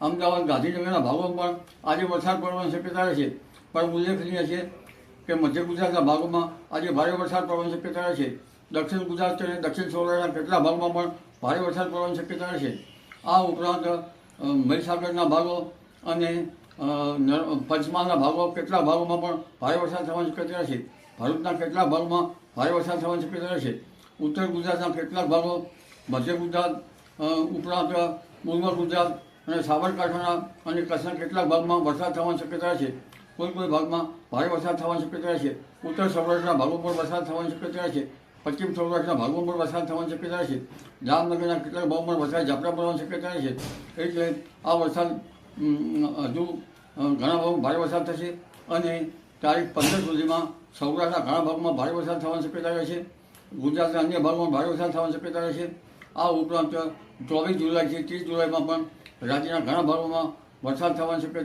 અમદાવાદ ગાંધીનગરના ભાગોમાં પણ આજે વરસાદ પડવાની શક્યતા રહેશે પણ ઉલ્લેખનીય છે કે મધ્ય ગુજરાતના ભાગોમાં આજે ભારે વરસાદ પડવાની શક્યતા રહેશે દક્ષિણ ગુજરાત અને દક્ષિણ સૌરાષ્ટ્રના કેટલા ભાગમાં પણ ભારે વરસાદ પડવાની શક્યતા રહેશે આ ઉપરાંત મહીસાગરના ભાગો અને પંચમહાલના ભાગો કેટલા ભાગોમાં પણ ભારે વરસાદ થવાની શક્યતા રહેશે ભારતના કેટલાક ભાગોમાં ભારે વરસાદ થવાની શક્યતા રહેશે ઉત્તર ગુજરાતના કેટલાક ભાગો મધ્ય ગુજરાત ઉપરાંત, પૂર્વ ગુજરાત અને સાબરકાંઠાના અને કચ્છના કેટલાક ભાગમાં વરસાદ થવાની શક્યતા છે. કોઈ કોઈ ભાગમાં ભારે વરસાદ થવાની શક્યતા છે. ઉત્તર સૌરાષ્ટ્રના ભાગો પર વરસાદ થવાની શક્યતા છે. પશ્ચિમ સૌરાષ્ટ્રના ભાગો પર વરસાદ થવાની શક્યતા છે. જામનગરના કેટલાક ભાગમાં વરસાદ ઝાપટા પડવાની શક્યતા છે. એટલે આ વરસાદ હજુ ઘણા ભાગમાં ભારે વરસાદ થશે અને તારીખ પંદર સુધીમાં સૌરાષ્ટ્રના ઘણા ભાગમાં ભારે વરસાદ થવાની શક્યતા રહેશે. ગુજરાતના અન્ય ભાગમાં ભારે વરસાદ થવાની શક્યતા રહેશે. આ ઉપરાંત ચોવીસ જુલાઈથી ત્રીસ જુલાઈમાં પણ રાજ્યના ઘણા ભાગોમાં વરસાદ થવાની શક્યતા